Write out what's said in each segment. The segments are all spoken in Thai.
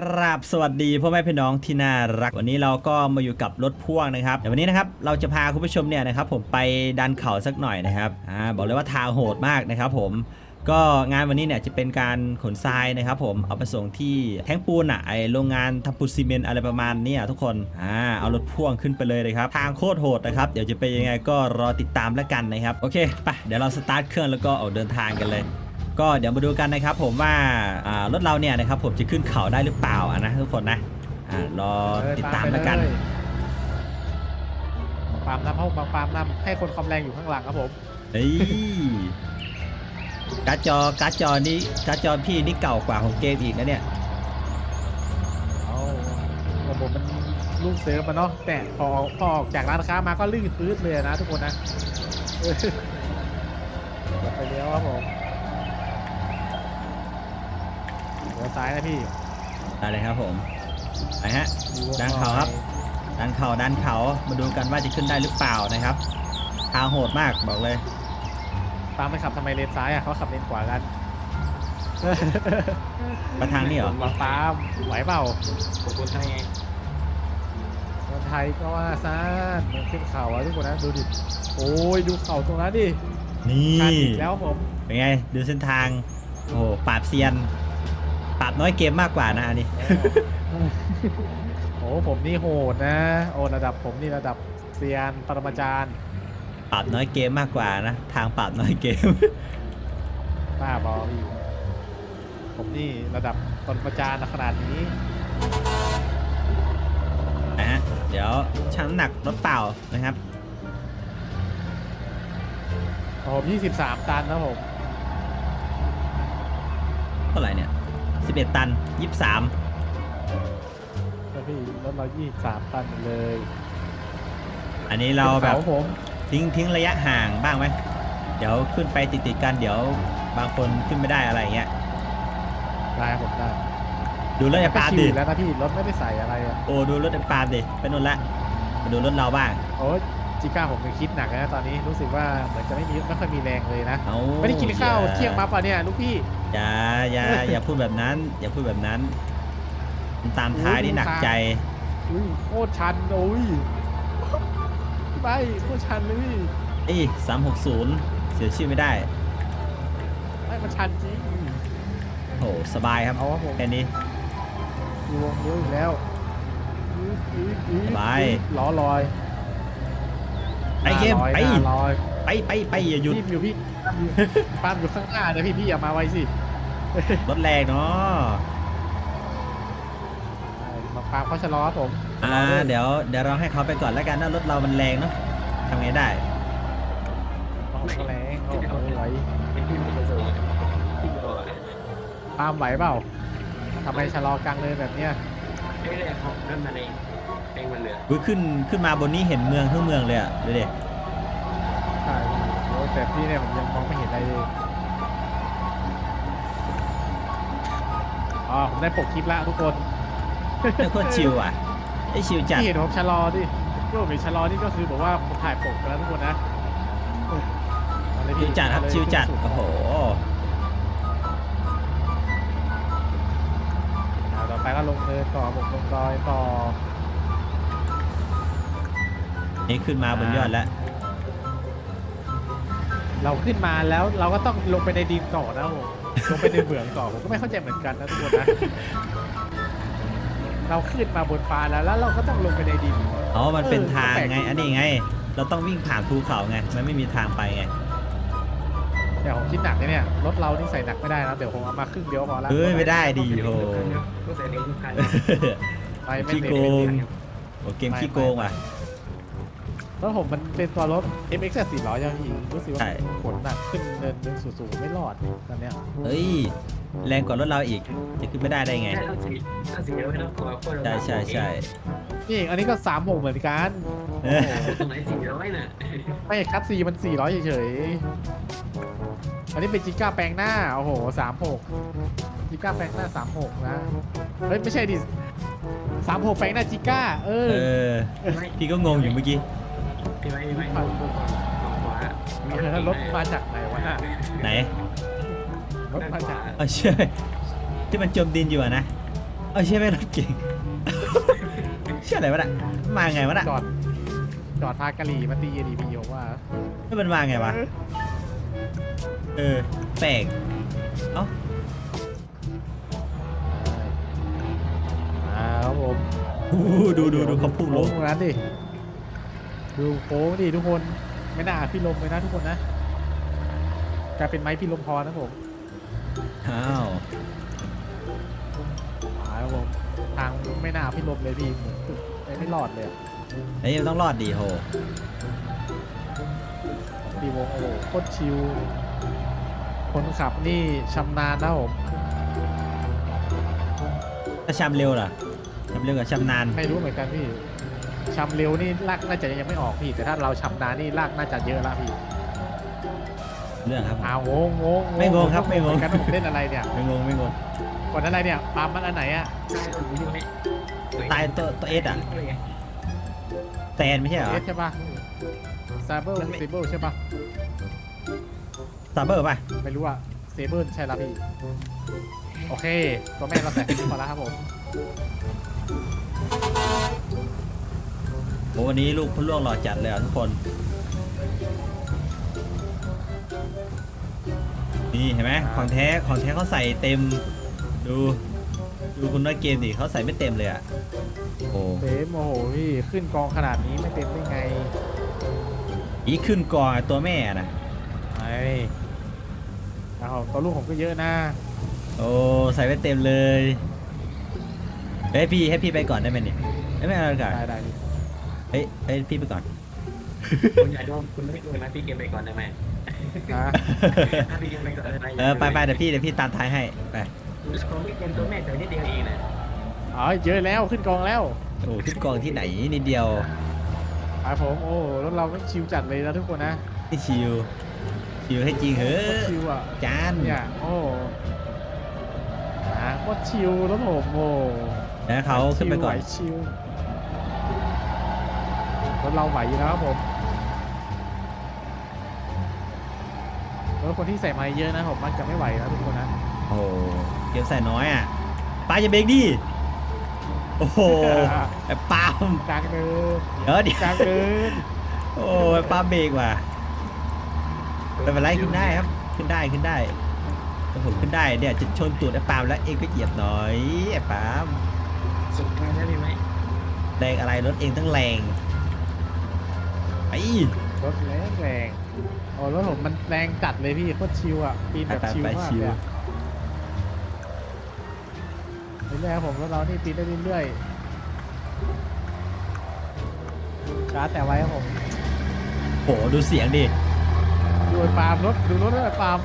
ครับสวัสดีพ่อแม่พี่น้องที่น่ารัก วันนี้เราก็มาอยู่กับรถพ่วงนะครับเดี๋ยววันนี้นะครับเราจะพาคุณผู้ชมเนี่ยนะครับผมไปดันเขาสักหน่อยนะครับอ่าบอกเลยว่าทางโหดมากนะครับผมก็งานวันนี้เนี่ยจะเป็นการขนทรายนะครับผมเอาไปส่งที่แท้งปูนอะไอโรงงานทำปูนซีเมนต์อะไรประมาณนี้ทุกคนอ่าเอารถพ่วงขึ้นไปเลยเลยครับทางโคตรโหดนะครับเดี๋ยวจะเป็นยังไงก็รอติดตามแล้วกันนะครับโอเคไปเดี๋ยวเราสตาร์ทเครื่องแล้วก็ออกเดินทางกันเลย ก็เดี๋ยวมาดูกันนะครับผมว่าอ่ารถเราเนี่ยนะครับผมจะขึ้นเขาได้หรือเปล่าอะนะทุกคนนะอ่ารอติดตามแล้วกันปามน้ำเพราะบางปามน้ำให้คนความแรงอยู่ข้างหลังครับผมเฮ้ยการ์ดจอการ์ดจอนี่การ์ดจอพี่นี่เก่ากว่าของเกมอีกนะเนี่ยเอาระบบมันลูกเซิร์ฟมาเนาะแต่พอพอออกจากร้านค้ามาก็ลื่นปื๊ดเลยนะทุกคนนะเออไปเลี้ยวครับผมเลี้ยว ซ้ายนะพี่ได้เลยครับผมไปฮะอยู่วงด้านเขาครับ ดันเขาดันเขามาดูกันว่าจะขึ้นได้หรือเปล่านะครับ ทางโหดมากบอกเลยปามไม่ขับทำไมเลนซ้ายอะเขาขับเลนขวากันไปทางนี้เหรอปามปามไหวเปล่าผมคนไทยไงคนไทยก็ว่าซะมันขึ้นเขาอะทุกคนนะดูดิโอ้ยดูเขาตรงนั้นดินี่ชันอีกแล้วผมเป็นไงดูเส้นทางโอ้โหปราบเซียนปราบ น้อยเกมมากกว่านะอันนี้ โอ้ผมนี่โหดนะ โอ้ระดับผมนี่ระดับเซียนปรมาจารย์ปรับน้อยเกมมากกว่านะ ทางปรับน้อยเกม บ้าบอพี่ผมนี่ระดับปรมาจารย์ขนาดนี้นะฮะ เดี๋ยวชั่งน้ำหนักรถเปล่านะครับ ผม23 ตันนะผม เท่าไหร่เนี่ย 11 ตัน 23 แล้วพี่รถเรา23ตันเลยอันนี้เราแบบขึ้นขผม ทิ้งทิ้งระยะห่างบ้างไหมเดี๋ยวขึ้นไปติดติดๆกันเดี๋ยวบางคนขึ้นไม่ได้อะไรอย่างเงี้ยได้ผมได้ดูรถไอ้ปาล์มก็ดิชิวแล้วนะพี่รถไม่ได้ใส่อะไรอะโอ้ดูรถไอ้ปาล์มดิไปนู่นละมาดูรถเราบ้างโอ้ จิก้าผมยังคิดหนักนะตอนนี้รู้สึกว่าเหมือนจะไม่มีไม่ค่อยมีแรงเลยนะ เอาไม่ได้กินข้าวอย่เที่ยงมาป่ะเนี่ยลูกพี่ อย่าอย่าอย่าพูดแบบนั้น อย่าพูดแบบนั้นมันตามท้ายนี่หนักใจ อุ้ยโคตรชันโอ้ยไปโคตรชันเลยพี่เอ้ยสามหกศูนย์เสียชื่อไม่ได้ไม่มันชันจริงโหสบายครับเอาครับผมแค่นี้อยู่วงเยอะอีกแล้วอื้ออื้ออื้อสบายล้อลอย ไปเกมหน้าลอยไปหน้าลอยไปไปไปอย่าหยุดพี่อยู่พี่ปั๊มอยู่ปั๊มอยู่ข้างหน้านะพี่พี่อย่ามาไวสิรถแรงเนาะมาปั๊มเขาชะลอครับผมอ่าเดี๋ยวเดี๋ยวเราให้เขาไปก่อนแล้วกันนะรถเรามันแรงเนาะทำไงได้โอ้โหแรงโอ้โหไหวเป็นพี่ไม่เคยสูงพี่ก็ปั๊มไหวเปล่าทำไมชะลอกลางเลยแบบเนี้ย ไม่ได้ของนั่นมาเอ งเองมันเหลืออุ้ยขึ้นขึ้นมาบนนี้เห็นเมืองทั้งเมืองเลยอะดูดิใช่โอ้แต่พี่เนี่ยผมยังมองไม่เห็นอะไรเลยอ๋อผมได้ปกคลิปแล้วทุกคนเนี่ยโคตรชิลอะไอยชิลจัดที่เห็นผมชะลอดิที่ผมเห็นชะลอนี่ก็คือบอกว่าผมถ่ายปกไปแล้วทุกคนนะเออเอาเลยชิพี่ลจัดครับเอาเลยชิลจัดขึ้นโอ้โหเอาต่อไปก็ลงเนินต่อผมลงดอยต่อ นี่ขึ้นมาบนยอดแล้ว เราขึ้นมาแล้วเราก็ต้องลงไปในดินต่อนะผมลงไปในเหมืองต่อผมก็ไม่เข้าใจเหมือนกันนะทุกคนนะ เราขึ้นมาบนฟ้าแล้วแล้วเราก็ต้องลงไปในดิน อ๋อ มันเป็นเออทางแปลกไง อันนี้ไง เราต้องวิ่งผ่านภูเขาไง มันไม่มีทางไปไงแต่ผมคิดหนักเลยเนี่ยรถเรานี่ใส่หนักไม่ได้นะเดี๋ยวผมเอามาครึ่งเดียวพอละเฮ้ยไม่ได้ดิโหก็ใส่เองทุกคันไปไม่ขี้เต็โกมงโอ้เกมขี้โกงว่ะ รถผมมันเป็นตัวรถ MX 400ยังอีกรู้สึกว่าใช่ ขนหนักขึ้นเนินเป็นสูงๆไม่รอดตอนเนี้ยเฮ้ย แรงกว่ารถเราอีก จะขึ้นไม่ได้ได้ไงแค่ต้องสีต้องสีแล้วไม่ต้องกลัวคนใช่ใช่ใช่นี่อันนี้ก็3 6เหมือนกันเออตรงไหนสีร้อยน่ะไม่คัสซีมัน 400เฉยๆอันนี้เป็นจิก้าแปลงหน้าโอ้โห36จิก้าแปลงหน้า36นะเฮ้ยไม่ใช่ดิ36แปลงหน้าจิก้าเอเอออ พี่ก็งงอยู่เมื่อกี้ พี่ไว้พี่ไว้ฝั่งขวาแล้วรถมาจากไหนวะน่ะไหนรถมาจาก เอาเชื่อที่มันจมดินอยู่อะนะเออใช่ไหมรถเก่ง เชื่ออะไรวะน่ะมาไงวะน่ะจอด จอดพากะหรี่มาตีดีพีผมว่าไม่มันมาไงวะเออแปลกเอ้าอ่าครับผมอู้หูดูดูดูเขาพุ่งลงโค้นั้นดิ ดูโค้งดิทุกคนไม่น่าพี่ลมเลยนะทุกคนนะกลายเป็นไม้พี่ลมพอนะผมอ้าวอ่าครับผมทางไม่น่าพี่ลมเลยพี่เหมือนตึกไปไม่รอดเลยอะไอ้ยมันต้องรอดดีโหดีวงโอ้โหโคตรชิวคนขับนี่ชำนาญนะผมถ้าชามเร็วล่ะชามเร็วกับชามนานไม่รู้เหมือนกันพี่ ชำเร็วนี่ลากน่าจะยังไม่ออกพี่ แต่ถ้าเราชำนาญนี่ลากน่าจะเยอะละพี่เรื่องครับผมอ้าวงงงงไม่งงครับไม่งงเหอนกันว่าผมเล่นอะไรเนี่ยไม่งงไม่งงกดอะไรเนี่ยปั๊มมันอันไหนอะใช่ตัวนี้ไหมตายตัวตัวเอสอะแตนไม่ใช่เหรอเอสใช่ปะซาเบิลมันไม่เซเบิลใช่ปะซาเบอร์ป่ะไม่รู้อะเซเบิลใช่ละพี่ โอเค ตัวแม่เราใส่พอแล้วครับผม โอ้วันนี้ลูกพุ่ล่วงหล่อจัดเลยอะทุกคน นี่เห็นไหมของแท้ของแท้เขาใส่เต็ม ดู ดูคุณน้อยเกมดิเขาใส่ไม่เต็มเลยอะโอ้เต็มโอ้โหพี่ขึ้นกองขนาดนี้ไม่เต็มได้ไงอีขึ้นกองอะตัวแม่นะไอ้นะครับตัวลูกผมก็เยอะนะโอ้ใส่ไม่เต็มเลยเฮ้ยพี่ให้พี่ไปก่อนได้ไหมเนี่ยเอ้ยไม่เอาดีกว่อนได้ได้พี่ เฮ้ยเฮ้ยพี่ไปก่อน คุณอย่าโดนคุณไม่โดนนะพี่เกมไปก่อนได้ไหมนะถ้าพี่เกมไปก่อนได้ไหมเออไปไปเดี๋ยวพี่เดี๋ยวพี่ตามท้ายให้ไปผมไม่เกมตัวแม่แต่นิดเดียวเองนะอ๋อเยอะแล้วขึ้นกองแล้วโอ้ขึ้นกองที่ไหนนิดเดียวไปผมโอ้รถเราไม่ชิวจัดเลยนะทุกคนนะนี่ชิวชิวให้จริงเหโคอะตรชิวอะจานเนี่ยโอ้อ่าโคตรชิวรถผมโอ้นะเขาขึ้นไปก่อนไหวชิวร ถเราไหวอยู่แล้วครับผมรถคนที่ใส่ไม้เยอะนะผมมันจะไม่ไหวนะทุกคนนะโอ้โหเกมใส่น้อยอะปาจะเบรกดิโอ้โหไอ้ปาล์มกลางเดินเดี๋ยวเดี๋ยวกลางเดินโอ้ไอ้ปาล์มเบรกว่ะไม่เป็นไรขึ้นได้ครับ ขึ้นได้ขึ้นได้ถ้าผมขึ้นได้เดี๋ยวจะชนตูดไอ้ปาล์มแล้วเองก็เหยียบหน่อยไอ้ปาล์มสุดท้ายได้ไหมแรงอะไรรถเองตั้งแรง ไปรถแรงแรงโอ้รถผมมันแรงจัดเลยพี่โคตรชิวอะปีนไปแบบไปชิวไปมากชิเลวยอะเรื่อยๆครับผมรถเรานี่ปีนได้เรื่อยๆช้าแต่ไว้ครับผมโหดูเสียงดิดูไอ้ปาล์มรถดูรถไอ้ปาล์ม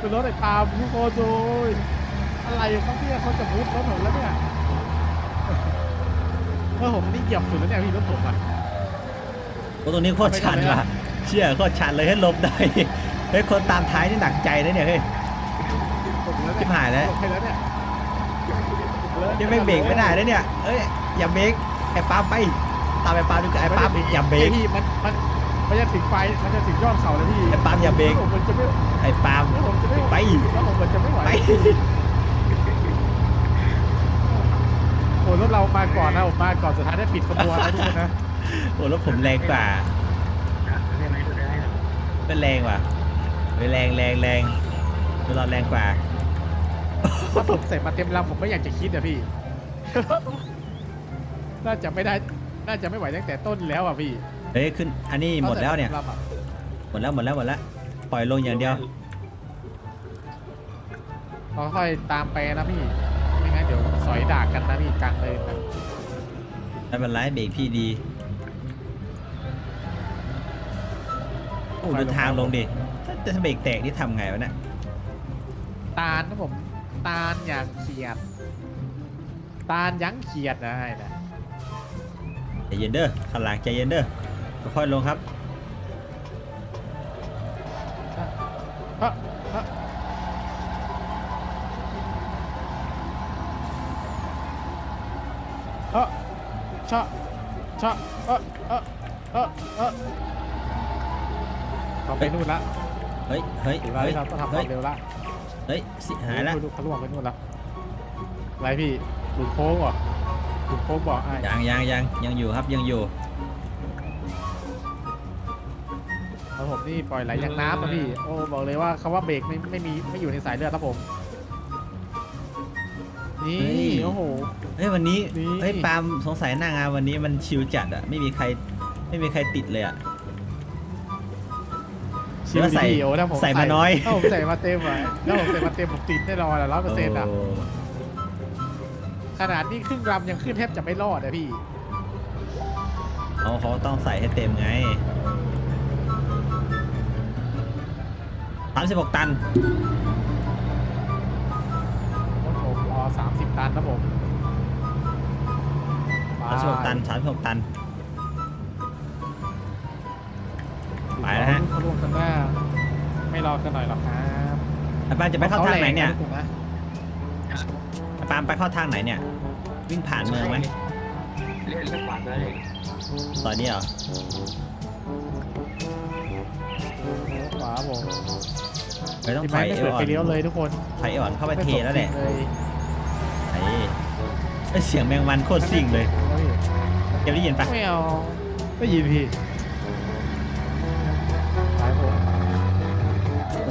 ดูรถไอ้ปาล์มทุกคนดูอะไรเขาเนี่ยเขาจะมุดรถผมแล้วเนี่ยรถผมนี่เหยียบสุดแล้วเนี่ยพี่รถผมอะโอ้ตรงนี้โคตรชันว่ะเชื่อโคตรชันเลยให้หลบได้เฮ้ยคนตามท้ายนี่หนักใจนะเนี่ยเฮ้ยผมแล้วชิบหายแล้วหลบให้แล้วเนี่ยยังไม่เบรกไม่ได้นะเนี่ยเอ้ยอย่าเบรกไอ้ปาล์มไปตามไอ้ปาล์มดูกันไอ้ปาล์มอย่าเบรกพี่มันมันมันจะถึงไฟมันจะถึงยอดเขาแล้วพี่ไอ้ปาล์มอย่าเบรกผมมันจะไม่ไอ้ปาล์มผมจะไม่ไปแล้วผมมันจะไม่ไหวไปโอ้รถเรามาก่อนนะผมมาก่อนสุดท้ายได้ปิดขบวนนะทุกคนนะ โอ้รถผมแรงกว่าได้ไหมได้ไหมเป็นแรงว่ะเป็นแรงแรงแรงรถเราแรงกว่าถ้าผมใส่มาเต็มลำผมไม่อยากจะคิดอะพี่ น่าจะไม่ได้ น่าจะไม่ไหวตั้งแต่ต้นแล้วอะพี่เฮ้ยขึ้น อันนี้หมดแล้วเนี่ยถ้าใส่มาต็มลำอะหมดแล้วหมดแล้วหมดแล้ว ปล่อยลงอย่างเดียวเราค่อยตามไปนะพี่ ไม่งั้นเดี๋ยวสอยดากกันนะพี่กลางเลยนะไม่เป็นไรเบรกพี่ดี อ้ดูทางลงดิถ้าจะเบรกแตกนี่ทำไงวะเนี่ยตาลนะผมตาลอย่างเขียด ตาลยั้งเขียดนะไอ้นะใจเย็นเด้อขันหลังใจเย็นเด้อค่อยๆลงครับเฮ้เฮ้เฮ้ชะชะเออเออเออเออ เขาไปนู่นละเฮ้ยเฮ้ยถือว่าเฮ้ยเราต้องทำคเฮ้วายมเร็วละเฮ้ยสิหายละดูดูเขาล่วงไปนู่นละไรพี่หลุดโค้งเหรอหลุดโค้งบอกไอ้ยังยังยังยังอยู่ครับยังอยู่แล้วผมนี่ปล่อยไหลอย่างน้ำนะพี่โอ้บอกเลยว่าคำว่าเบรกไม่ไม่มีไม่อยู่ในสายเลือดครับผมนี่เฮ้ยโอ้โห เฮ้ยวันนี้นี่ เฮ้ยปาล์มสงสัยหน้างานวันนี้มันชิลจัดอะไม่มีใครไม่มีใครติดเลยอะ ชิวแล้วใส่ดีโอ้ถ้าผมใส่มาน้อย ถ้าผมใส่มาเต็มอะถ้าผมใส่มาเต็มผมติดแน่นอนอะร้อยเปอร์เซ็นต์อะโขนาดนี้ครึ่งลำยังขึ้นแทบจะไม่รอดอะพี่ เอาเขาต้องใส่ให้เต็มไง36ตัน รถผมรอสามสิบตันนะผม36ตัน36ตัน รอกันหน่อยหรอกครับไอ้ปาล์มจะไปเข้าทางไหนเนี่ยขาแรงะทุกคนะไอ้ปาล์มไปเข้าทางไหนเนี่ย วิ่งผ่านเมืองไหมเลื่อนเลื่อนขวาเลยตอนนี้เหรอขวาผมไปต้องที่ถไม่อยไม่เอเปิวดอ่อไฟนเลี้ยวเลยทุกคนถอยเอวอ่อนเข้าไปเทแล้วแหละไม่สมจริงเลยไอ้ไอ้เสียงแมงวันโคตรซิ่งเลยเก็บได้ยินปะไม่เอาไม่ยินพี่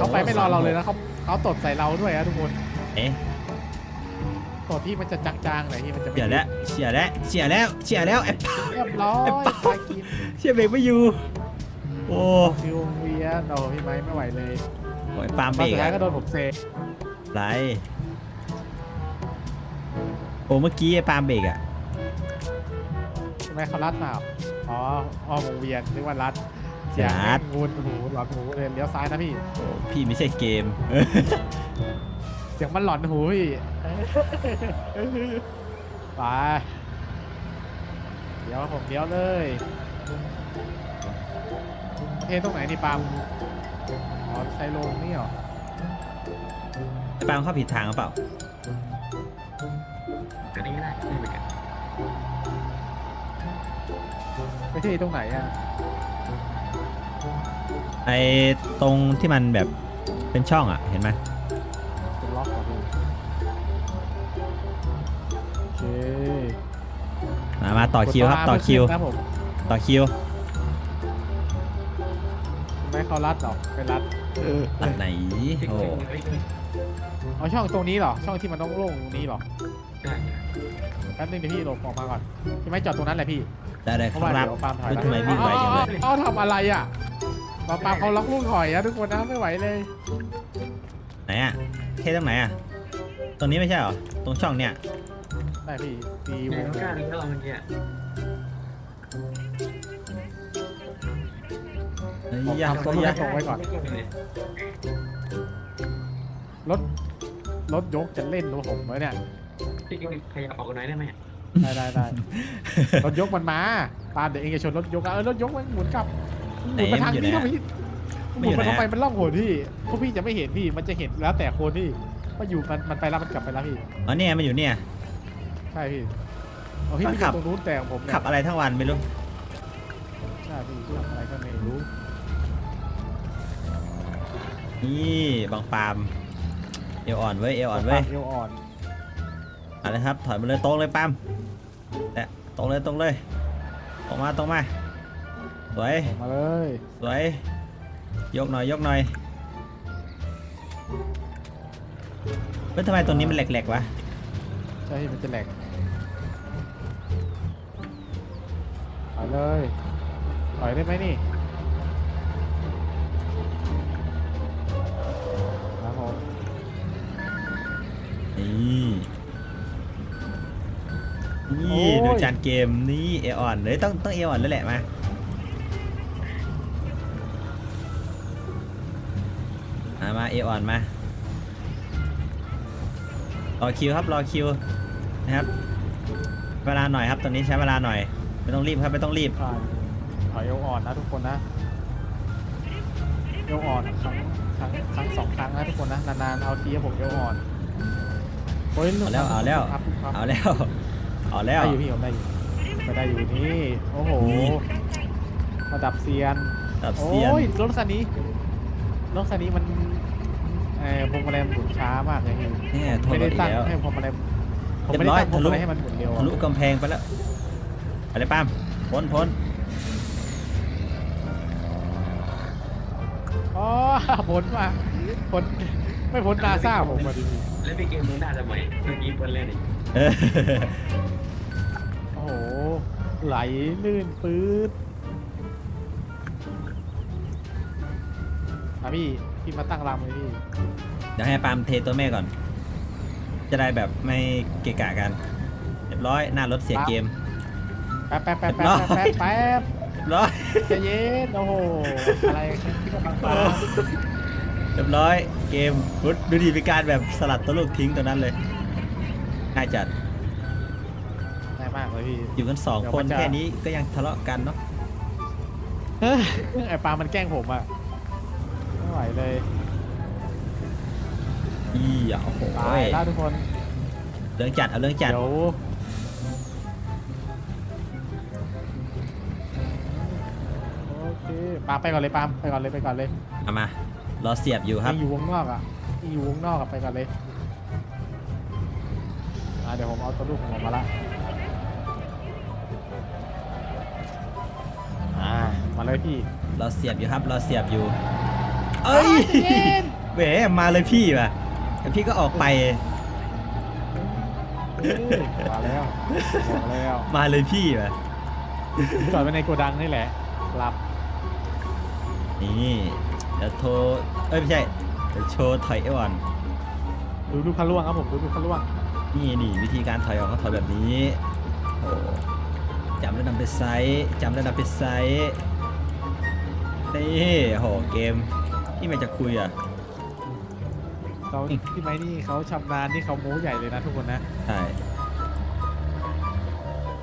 เขาไปไม่รอเราเลยนะเขาเขาตดใส่เราด้วยนะทุกคนเอ๊ะตดที่มันจะจางๆหน่อยที่มันจะไม่เฉียแล้วเฉียแล้วเฉียแล้วเฉียแล้วไอ้ปาล์มเรียบร้อยไปกินเฉียเบรกไม่อยู่โอ้ฟิวเวียนโอ้พี่ไม้ไม่ไหวเลยโหไอ้ปาล์มเบรมากสุดท้ายอะก็โดนผมเซไรโอ้เมื่อกี้ไอ้ปาล์มเบรกอะใช่ไหมเขารัดเปล่าอ๋ออ้อมวงเวียนนึกว่ารัด เสียงแม่งงูนหูหลอนหูเลยเลี้ยวซ้ายนะพี่ โอ้พี่ไม่ใช่เกม เสียงมันหลอนหูพี่ไปเดี๋ยวผมเลี้ยวเลยเทตรงไหนนี่ปาล์มอ๋อไซโลนี่เหรอไอ้ปาล์มเข้าผิดทางหรือเปล่า อันนี้ไม่ได้ไม่เหมือนกันไม่ใช่ตรงไหนอะ ไอ้ตรงที่มันแบบเป็นช่องอะเห็นไหมเป็นล็อกเหรอพี่โอเคมามาต่อคิวครับ ต่อคิวครับผมต่อคิวไม่เขารัดหรอกไปรัดเออตัดไหน โอ้เอาช่องตรงนี้เหรอ ช่องที่มันต้องโล่งตรงนี้เหรอใช่แป๊บนึงเดี๋ยวพี่หลบออกมาก่อนพี่ไม่จอดตรงนั้นแหละพี่ได้เลยเพคราะว่ารับเดี๋ยวปาล์มถอยเฮ้ยแล้วทำไมวิ่งไวจังเลยเอาทำอะไรอะ ปาล์มปาล์มเขาล็อกลูกถอยนะทุกคนนะไม่ไหวเลยไหนอะเทตรงไหนอะตรงนี้ไม่ใช่เหรอ ตรงช่องเนี้ยได้พี่ตีเดี๋วยวงกล้าเลี้ยวเมื่อกี้เฮ้ยยาเอาตัวเฮ้ยแรยากลงไว้ก่อน รถ รถยกจะเล่นตัวผมไว้เนี่ย พี่กินขยับออกหน่อยได้ไหมได้ได้ได้รถยกมันมาปาล์มเดี๋ยวเองจะชนรถยกอะเออรถยกมันหมุนกลับ หมุนมาทางนี้ครับพี่หมุนมาทำไมมันล่องหนพี่พวกพี่จะไม่เห็นพี่มันจะเห็นแล้วแต่คนพี่ว่าอยู่มันมันไปแล้วมันกลับไปแล้วพี่อ๋อเนี่ยมันอยู่เนี่ย ใช่พี่เอาพี่มันพี่ขับ ตรงนู้นแต่ของผมเนี่ยขับอะไรทั้งวันไม่รู้ใช่พี่ทำอะไรก็ไม่รู้นี่บางปาล์มเอวอ่อนเว้ยเอวอ่อนเว้ย เอวอ่อนเอะไรครับ ถอยมาเลยตรงเลยปาล์มแตะตรงเลยตรงเลย ตรงมาตรงมา สวย มาเลยสวย ยกหน่อยยกหน่อยเฮ้ยทำไมตรงนี้มันแหลกๆวะ ใช่พี่มันจะแหลกไปเลยถอยได้ไหมนี่ครับผมนี่ นี่ดูจานเกมนี่เอวอ่อนเลยต้องต้องเอวอ่อนแล้วแหละมา มามาเอวอ่อนมารอคิวครับรอคิวนะครับเวลาหน่อยครับตอนนี้ใช้เวลาหน่อย ไม่ต้องรีบครับไม่ต้องรีบผ่านถอยเอวอ่อนนะทุกคนนะเอวอ่อนครั้งครั้งครั้งสองครั้งนะทุกคนนะนานๆเอาทีให้ผมเอวอ่อนโอ้ยเอาแล้วเอาแล้วครับครับเอาแล้วเอาแล้วได้อยู่พี่ผมได้อยู่ไม่ได้อยู่นี่โอ้โหนี่ระดับเซียนตับโอ้เซียนยรถคันนี้รถคันนี้มันเออพวงมาลัยหมุนช้ามากเลยพี่เนี่ยโทษไม่รได้ถอีกตั้งแล้ว ให้พวงมาลัยผมไม่ได้ตั้งเรียบร้อยทำอะไรให้มันหมุนเร็วทะลุกำแพงไปแล้วไปเลยป้ามพ้นพ้นอ๋อพ้นมาพ้นไม่พ้นนาซาผมมาดีแล้วพี่เกมรู้หน้าทำไมเมื่อกี้เปิ้ลเล่นอีกเออโอ้โหไหลลื่นปื๊ด อะพี่พี่มาตั้งรำเลยพี่เดี๋ยวให้ปาล์มเทตัวแม่ก่อน จะได้แบบไม่เกะกะกัน เรียบร้อยหน้ารถเสียเกม แป๊บแป๊บแป๊บแป๊บแป๊บแป๊บเรียบร้อย ใจะเย็นโอ้โหอะไรที่กำลังฟ้าเรียบร้อย เกมรุดดูดีเป็นการแบบสลัดตัวลูกทิ้งตัวนั้นเลยง่ายจัดง่ายมากเลยพี่ อยู่กันสองเดี๋ยวคมันนจะ แค่นี้ก็ยังทะเลาะกันเนาะเฮ้ยไอ้ปลามันแกล้งผมอะไม่ไหว เลยอีอะโอ้โหตายแล้วทุกคนเรื่องจัดเอาเรื่องจัดเดี๋ยวโอเคปาไปก่อนเลยปาไปก่อนเลยไปก่อนเลยเอามารอเสียบอยู่ครับยังอยู่วงนอกอะยังอยู่วงนอกอะไปก่อนเลยอะเดี๋ยวผมเอาตัวลูกของผมมาละอ่ามาเลยพี่รอเสียบอยู่ครับรอเสียบอยู่ เอ้ยใจเย็นแหมมาเลยพี่ว่ะแต่พี่ก็ออกไปเอ้ยมาแล้วมาแล้วมาเลยพี่ว่ะจอดไว้ในโกดังนี่แหละหลับนี่เดี๋ยวโทรเอ้ยไม่ใช่เดี๋ยวโชว์ถอยไอวอนดูดูพะล่วงครับผมดูดูพะล่วงนี่นี่วิธีการถอยออกเขาถอยแบบนี้โอ้จำแล้วนำไปไซส์จำแล้วนำไปไซส์นี่โหเกม ที่มันจะคุยอะ เขาอืม พี่ไม้นี่เขาชำนาญนี่เขาโม้ใหญ่เลยนะทุกคนนะใช่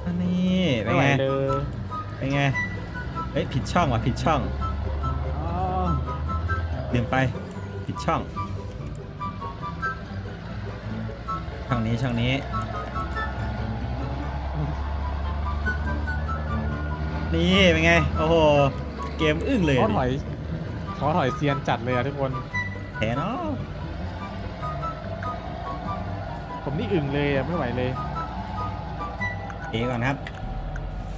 อันนี้เป็นไม่ไหวไงเลยเป็นไงเฮ้ยผิดช่องว่ะผิดช่องอ๋อลืมไปผิดช่อง ช่องนี้ช่องนี้ นี่เป็นไงโอ้โหเกมอึ้งเลยเขาดิถอย เขาถอยเซียนจัดเลยอะทุกคนแถเนาะผมนี่อึ่งเลยอะไม่ไหวเลย เอก่อนครับ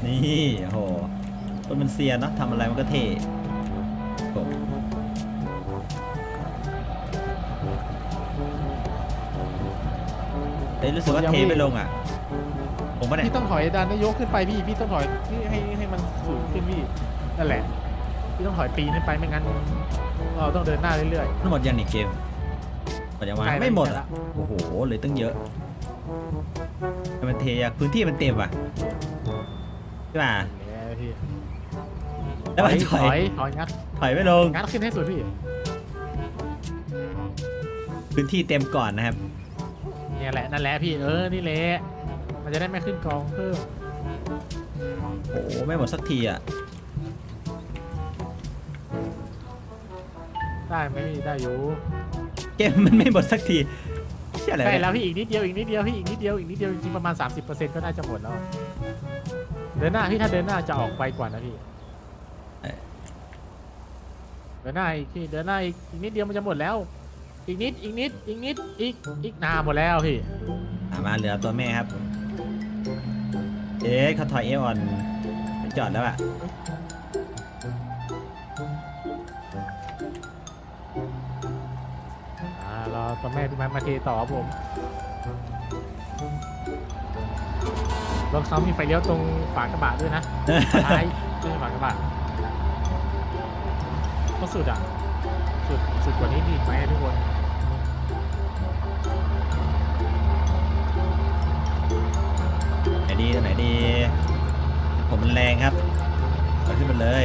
นี่โอ้โหคนมันเซียนเนาะทำอะไรมันก็เท่โอ้โหเฮ้ยรู้สึกว่าเทไปลงอะ ผมว่าเนี่ย พี่ต้องถอยดันให้ยกขึ้นไปพี่ พี่ต้องถอยพี่ให้ให้มันสูงขึ้นพี่ นั่นแหละ พี่ต้องถอยปีนขึ้นไปไม่งั้นเราต้องเดินหน้าเรื่อย ทั้งหมดยังนี่เกมหมดยังวะใกล้แล้วไม่หมดใกล้อะแล้วโอ้โหเลยตั้งเยอะให้มันเทอะพื้นที่มันเต็มอะใช่ป่ะๆเนี่ยพี่แล้วมันถถออยยถอยงัดถอยไม่ลง งัดขึ้นให้สุดพี่พื้นที่เต็มก่อนนะครับเนี่ยแหละนั่นแหละพี่เออนี่แหละมันจะได้ไม่ขึ้นกองเพิ่มโอ้โหไม่หมดสักทีอะ ได้ไหมพี่ได้อยู่เกมมันไม่หมดสักทีเชื่ออะไรได้เนี่ยแล้วพี่อีกนิดเดียวอีกนิดเดียวพี่อีกนิดเดียวอีกนิดเดียวจริงๆประมาณ 30%ก็น่าจะหมดแล้ว เดินหน้าพี่ถ้าเดินหน้าจะออกไปกว่านะพี่เดินหน้าอีกพี่เดินหน้าอีกอีกนิดเดียวมันจะหมดแล้ว อีกนิดอีกนิดอีกนิดอีกอีกหนาหมดแล้วพี่อะมาเหลือตัวแม่ครับ เอ๊ะเขาถอยเอออนไปจอดแล้วอะารอตัวแม่พี่ไม้มาเทต่อครับผมรถเขามีไฟเลี้ยวตรงฝากระบะด้วยนะ ท้ายไม่ใช่ฝากระบะก็สุดอะ สุดสุดกว่านี้มีอีกไหมทุกคนไหนดีตัวไหนดี ผมมันแรงครับเอาขึ้นมาเลย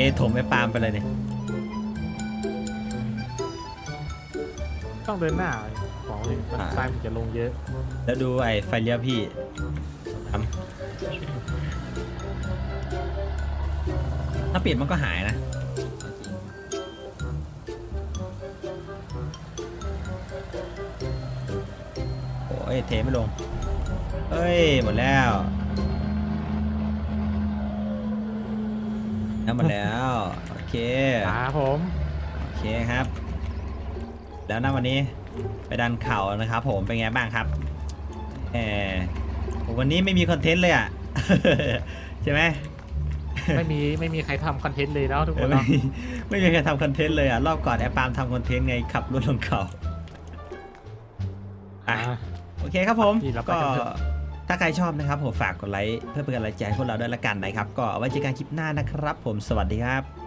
เอะถมไอ้ปาล์มไปเลยเนี่ยต้องเดินหน้าของเลยมันอ่าทรายมันจะลงเยอะ แล้วดูไอ้ไฟเลี้ยวพี่ทำถ้าปิดมันก็หายนะ โอ้ยเทไม่ลงเฮ้ย หมดแล้ว แล้วหมดแล้ว โอเค ครับผม โอเคครับ แล้วนะวันนี้ไปดันเข่านะครับ ผม เป็นไงบ้างครับแหมวันนี้ไม่มีคอนเทนต์เลยอะ ใช่ไหม ไม่มีไม่มีใครทำคอนเทนต์เลยแล้วทุกเอคอนไม่เนาะมีไม่มีใครทำคอนเทนต์เลยอะ รอบก่อนแอปปาล์มทำคอนเทนต์ไงขับรถลงเขาอะอะ โอเคครับผมพี่เราไปก็ กันเถอะ ถ้าใครชอบนะครับผมฝากกดไลค์เพื่อเป็นกำลังใจให้พวกเราด้วยละกันนะครับ ก็เอาไว้เจอกันคลิปหน้านะครับ ผมสวัสดีครับ